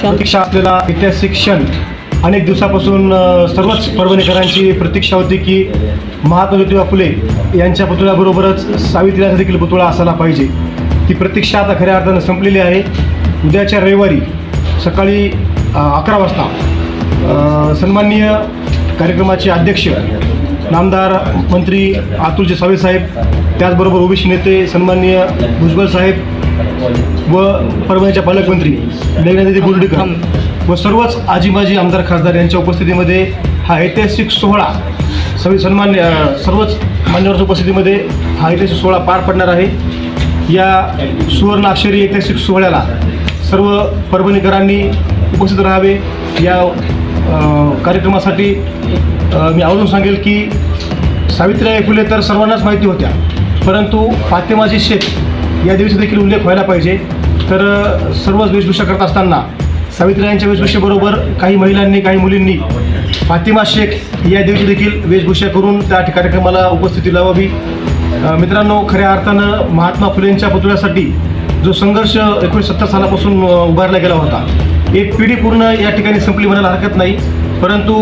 प्रतीक्षा. आपल्याला ऐतिहासिक क्षण अनेक दिवसापासून सर्वच परभणीकरांची प्रतीक्षा होती की महात्मा ज्योतिबा फुले यांच्या पुतळ्याबरोबरच सावित्रीचा देखील पुतळा असायला पाहिजे. ती प्रतीक्षा आता खऱ्या अर्थानं संपलेली आहे. उद्याच्या रविवारी सकाळी अकरा वाजता सन्माननीय कार्यक्रमाचे अध्यक्ष नामदार मंत्री अतुलजी सावे साहेब त्याचबरोबर ओबीसी नेते सन्माननीय भुजबळ साहेब व परभणीच्या पालकमंत्री मेघनादिदी बोर्डीकर व सर्वच आजी माजी आमदार खासदार यांच्या उपस्थितीमध्ये हा ऐतिहासिक सोहळा सवि सन्मान्य सर्वच मान्यवरच्या उपस्थितीमध्ये हा ऐतिहासिक सोहळा पार पडणार आहे. या सुवर्ण अक्षरी ऐतिहासिक सोहळ्याला सर्व परभणीकरांनी उपस्थित राहावे. या कार्यक्रमासाठी मी आवर्जून सांगेल की सावित्रीबाई फुले तर सर्वांनाच माहिती होत्या परंतु फातेमाजी शेख या दिवशी देखील उल्लेख व्हायला पाहिजे. तर सर्वच वेशभूषा करत असताना सावित्रीयांच्या वेशभूषेबरोबर काही महिलांनी काही मुलींनी फातिमा शेख या दिवशी देखील वेशभूषा करून त्या कार्यक्रमाला उपस्थिती लावावी. मित्रांनो खऱ्या अर्थानं महात्मा फुलेंच्या पुतळ्यासाठी जो संघर्ष एकोणीसशे सत्तर सालापासून उभारला गेला होता एक पिढी पूर्ण या ठिकाणी संपली म्हणायला हरकत नाही. परंतु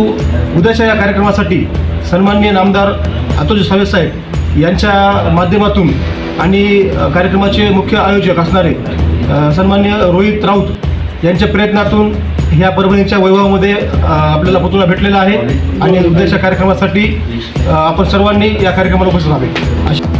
उद्याच्या या कार्यक्रमासाठी सन्माननीय नामदार अतुलजी सावे साहेब यांच्या माध्यमातून आणि कार्यक्रमाचे मुख्य आयोजक असणारे सन्मान्य रोहित राऊत यांच्या प्रयत्नातून ह्या परभणीच्या वैभवामध्ये आपल्याला पुतळा भेटलेला आहे. आणि उद्याच्या कार्यक्रमासाठी आपण सर्वांनी या कार्यक्रमाला उपस्थित राहावे अशा